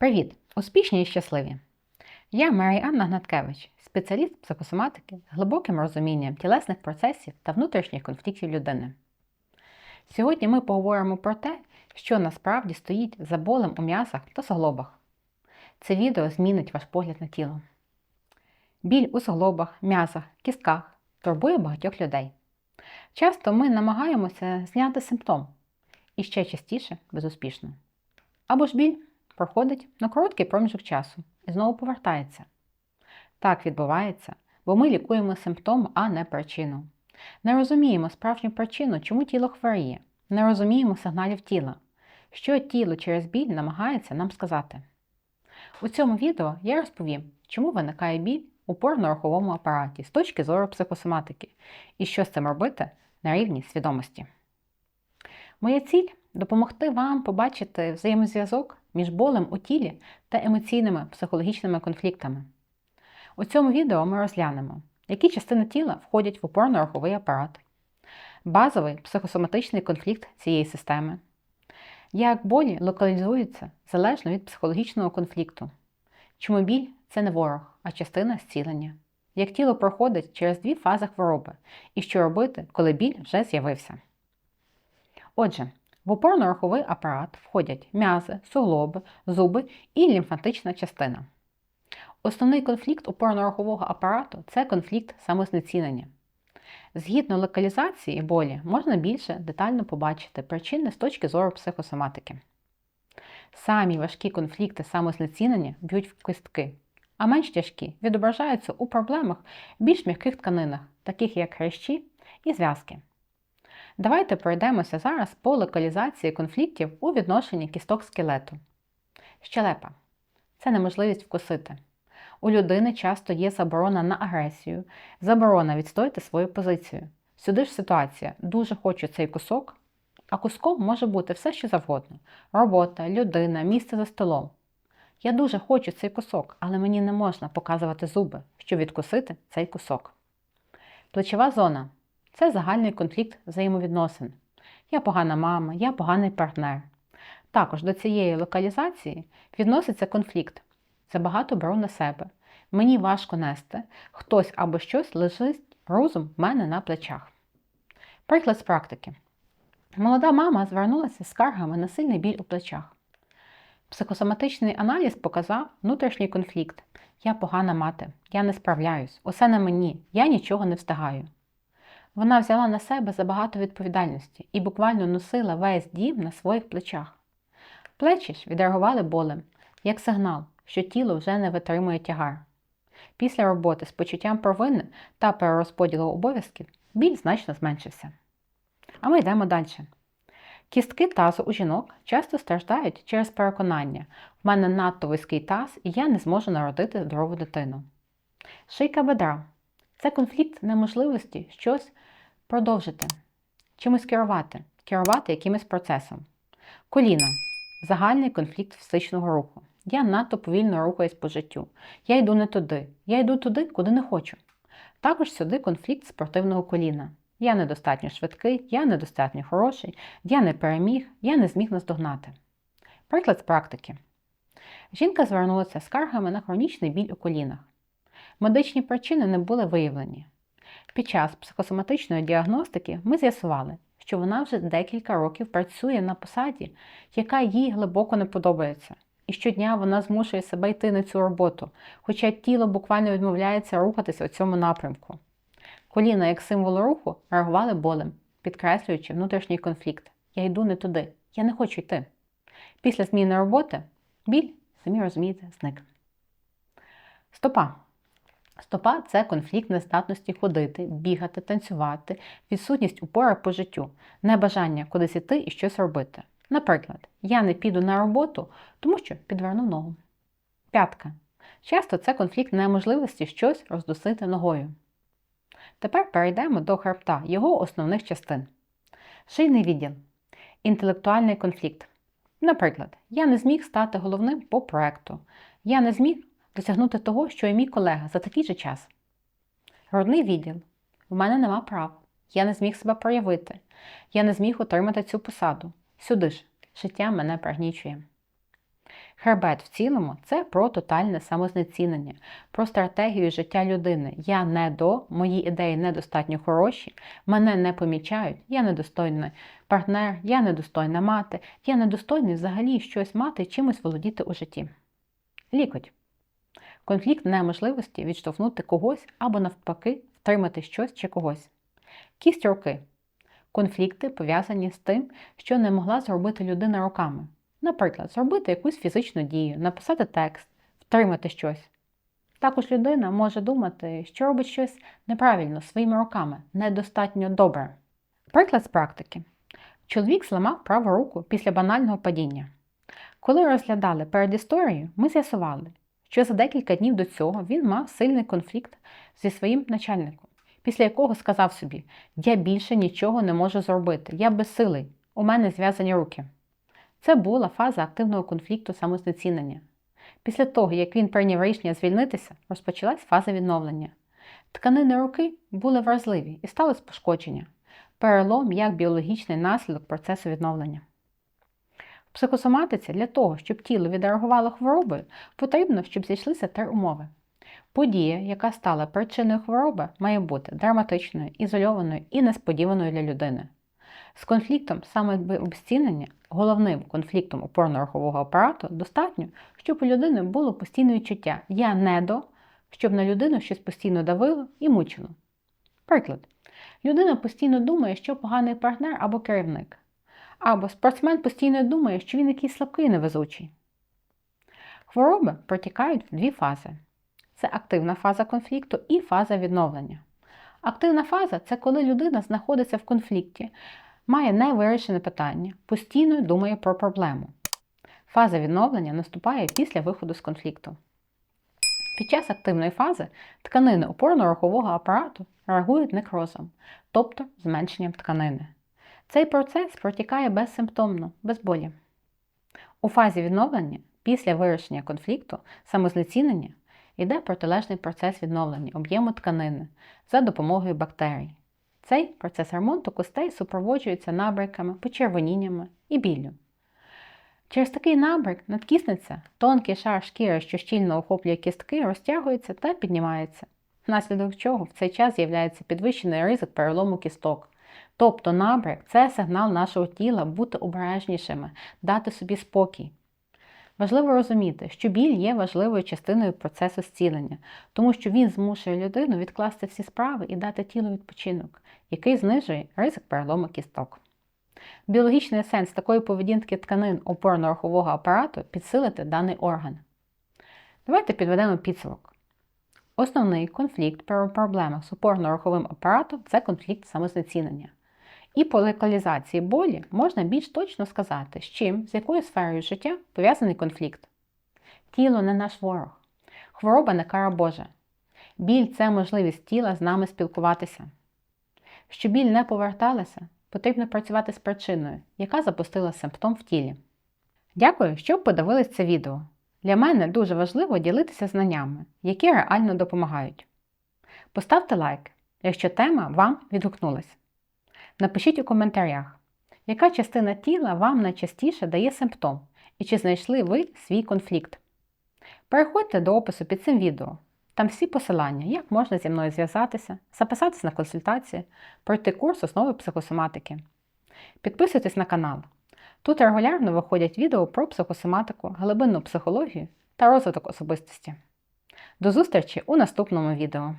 Привіт! Успішні і щасливі! Я Марія Анна Гнаткевич, спеціаліст психосоматики з глибоким розумінням тілесних процесів та внутрішніх конфліктів людини. Сьогодні ми поговоримо про те, що насправді стоїть за болем у м'ясах та суглобах. Це відео змінить ваш погляд на тіло. Біль у суглобах, м'язах, кістках турбує багатьох людей. Часто ми намагаємося зняти симптом і ще частіше безуспішно. Або ж біль проходить на короткий проміжок часу і знову повертається. Так відбувається, бо ми лікуємо симптом, а не причину. Не розуміємо справжню причину, чому тіло хворіє, не розуміємо сигналів тіла, що тіло через біль намагається нам сказати. У цьому відео я розповім, чому виникає біль у порно-руховому апараті з точки зору психосоматики і що з цим робити на рівні свідомості. Моя ціль допомогти вам побачити взаємозв'язок між болем у тілі та емоційними психологічними конфліктами. У цьому відео ми розглянемо, які частини тіла входять в опорно-руховий апарат, базовий психосоматичний конфлікт цієї системи, як болі локалізуються залежно від психологічного конфлікту, чому біль це не ворог, а частина зцілення, як тіло проходить через дві фази хвороби і що робити, коли біль вже з'явився. Отже, в опорно-руховий апарат входять м'язи, суглоби, зуби і лімфатична частина. Основний конфлікт опорно-рухового апарату це конфлікт самознецінення. Згідно локалізації болі, можна більше детально побачити причини з точки зору психосоматики. Самі важкі конфлікти самознецінення б'ють в кістки, а менш тяжкі відображаються у проблемах більш м'яких тканинах, таких як хрящі і зв'язки. Давайте пройдемося зараз по локалізації конфліктів у відношенні кісток скелету. Щелепа це неможливість вкусити. У людини часто є заборона на агресію, заборона відстояти свою позицію. Сюди ж ситуація дуже хочу цей кусок, а куском може бути все, що завгодно: робота, людина, місце за столом. Я дуже хочу цей кусок, але мені не можна показувати зуби, щоб відкусити цей кусок. Плечова зона це загальний конфлікт взаємовідносин. Я погана мама, я поганий партнер. Також до цієї локалізації відноситься конфлікт. Забагато беру на себе. Мені важко нести, хтось або щось лежить розум в мене на плечах. Приклад з практики. Молода мама звернулася з скаргами на сильний біль у плечах. Психосоматичний аналіз показав внутрішній конфлікт. Я погана мати, я не справляюсь, усе на мені, я нічого не встигаю. Вона взяла на себе забагато відповідальності і буквально носила весь дім на своїх плечах. Плечі ж відреагували болем, як сигнал, що тіло вже не витримує тягар. Після роботи з почуттям провини та перерозподілу обов'язків біль значно зменшився. А ми йдемо далі. Кістки тазу у жінок часто страждають через переконання: в мене надто вузький таз і я не зможу народити здорову дитину. Шийка бедра це конфлікт неможливості щось продовжити, чимось керувати, керувати якимось процесом. Коліна загальний конфлікт фізичного руху. Я надто повільно рухаюсь по життю. Я йду не туди. Я йду туди, куди не хочу. Також сюди конфлікт спортивного коліна. Я недостатньо швидкий, я недостатньо хороший, я не переміг, я не зміг наздогнати. Приклад з практики. Жінка звернулася з скаргами на хронічний біль у колінах. Медичні причини не були виявлені. Під час психосоматичної діагностики ми з'ясували, що вона вже декілька років працює на посаді, яка їй глибоко не подобається. І щодня вона змушує себе йти на цю роботу, хоча тіло буквально відмовляється рухатися у цьому напрямку. Коліна, як символ руху, реагували болем, підкреслюючи внутрішній конфлікт. Я йду не туди, я не хочу йти. Після зміни роботи біль, самі розумієте, зник. Стопа. Стопа це конфлікт нездатності ходити, бігати, танцювати, відсутність упори по життю, небажання кудись іти і щось робити. Наприклад, я не піду на роботу, тому що підверну ногу. П'ятка. Часто це конфлікт неможливості щось роздусити ногою. Тепер перейдемо до хребта, його основних частин. Шийний відділ. Інтелектуальний конфлікт. Наприклад, я не зміг стати головним по проекту. Я не зміг досягнути того, що і мій колега за такий же час. Грудний відділ. У мене нема прав. Я не зміг себе проявити. Я не зміг отримати цю посаду. Сюди ж, життя мене пригнічує. Хребет в цілому це про тотальне самознецінення, про стратегію життя людини. Я не до, мої ідеї недостатньо хороші, мене не помічають, я недостойний партнер, я недостойна мати, я недостойний взагалі щось мати чимось володіти у житті. Лікоть. Конфлікт неможливості відштовхнути когось або навпаки втримати щось чи когось. Кість руки. Конфлікти пов'язані з тим, що не могла зробити людина руками. Наприклад, зробити якусь фізичну дію, написати текст, втримати щось. Також людина може думати, що робить щось неправильно своїми руками, недостатньо добре. Приклад з практики. Чоловік зламав праву руку після банального падіння. Коли розглядали перед історією, ми з'ясували, що за декілька днів до цього він мав сильний конфлікт зі своїм начальником, після якого сказав собі: Я більше нічого не можу зробити, я безсилий, у мене зв'язані руки. Це була фаза активного конфлікту самознецінення. Після того, як він прийняв рішення звільнитися, розпочалась фаза відновлення. Тканини руки були вразливі і сталося пошкодження, перелом як біологічний наслідок процесу відновлення. Психосоматиці для того, щоб тіло відреагувало хворобою, потрібно, щоб зійшлися три умови. Подія, яка стала причиною хвороби, має бути драматичною, ізольованою і несподіваною для людини. З конфліктом самообцінення, головним конфліктом опорно-рухового апарату, достатньо, щоб у людини було постійне відчуття Я не до, щоб на людину щось постійно давило і мучило. Приклад. Людина постійно думає, що поганий партнер або керівник. Або спортсмен постійно думає, що він якийсь слабкий і невезучий. Хвороби протікають в дві фази: це активна фаза конфлікту і фаза відновлення. Активна фаза це коли людина знаходиться в конфлікті, має невирішене питання, постійно думає про проблему. Фаза відновлення наступає після виходу з конфлікту. Під час активної фази тканини опорно-рухового апарату реагують некрозом, тобто зменшенням тканини. Цей процес протікає безсимптомно, без болі. У фазі відновлення після вирішення конфлікту самознецінення йде протилежний процес відновлення об'єму тканини за допомогою бактерій. Цей процес ремонту костей супроводжується набриками, почервоніннями і біллю. Через такий набрик надкісниця, тонкий шар шкіри, що щільно охоплює кістки, розтягується та піднімається, внаслідок чого в цей час з'являється підвищений ризик перелому кісток. Тобто набрик це сигнал нашого тіла бути обережнішими, дати собі спокій. Важливо розуміти, що біль є важливою частиною процесу зцілення, тому що він змушує людину відкласти всі справи і дати тілу відпочинок, який знижує ризик перелому кісток. Біологічний сенс такої поведінки тканин опорно-рухового апарату підсилити даний орган. Давайте підведемо підсумок. Основний конфлікт при проблемах з опорно-руховим апаратом це конфлікт самознецінення. І по локалізації болі можна більш точно сказати, з чим, з якою сферою життя пов'язаний конфлікт. Тіло не наш ворог, хвороба не кара Божа. Біль це можливість тіла з нами спілкуватися. Щоб біль не поверталася, потрібно працювати з причиною, яка запустила симптом в тілі. Дякую, що подивились це відео. Для мене дуже важливо ділитися знаннями, які реально допомагають. Поставте лайк, якщо тема вам відгукнулась. Напишіть у коментарях, яка частина тіла вам найчастіше дає симптом і чи знайшли ви свій конфлікт. Переходьте до опису під цим відео. Там всі посилання, як можна зі мною зв'язатися, записатися на консультації, пройти курс основи психосоматики. Підписуйтесь на канал. Тут регулярно виходять відео про психосоматику, глибинну психологію та розвиток особистості. До зустрічі у наступному відео!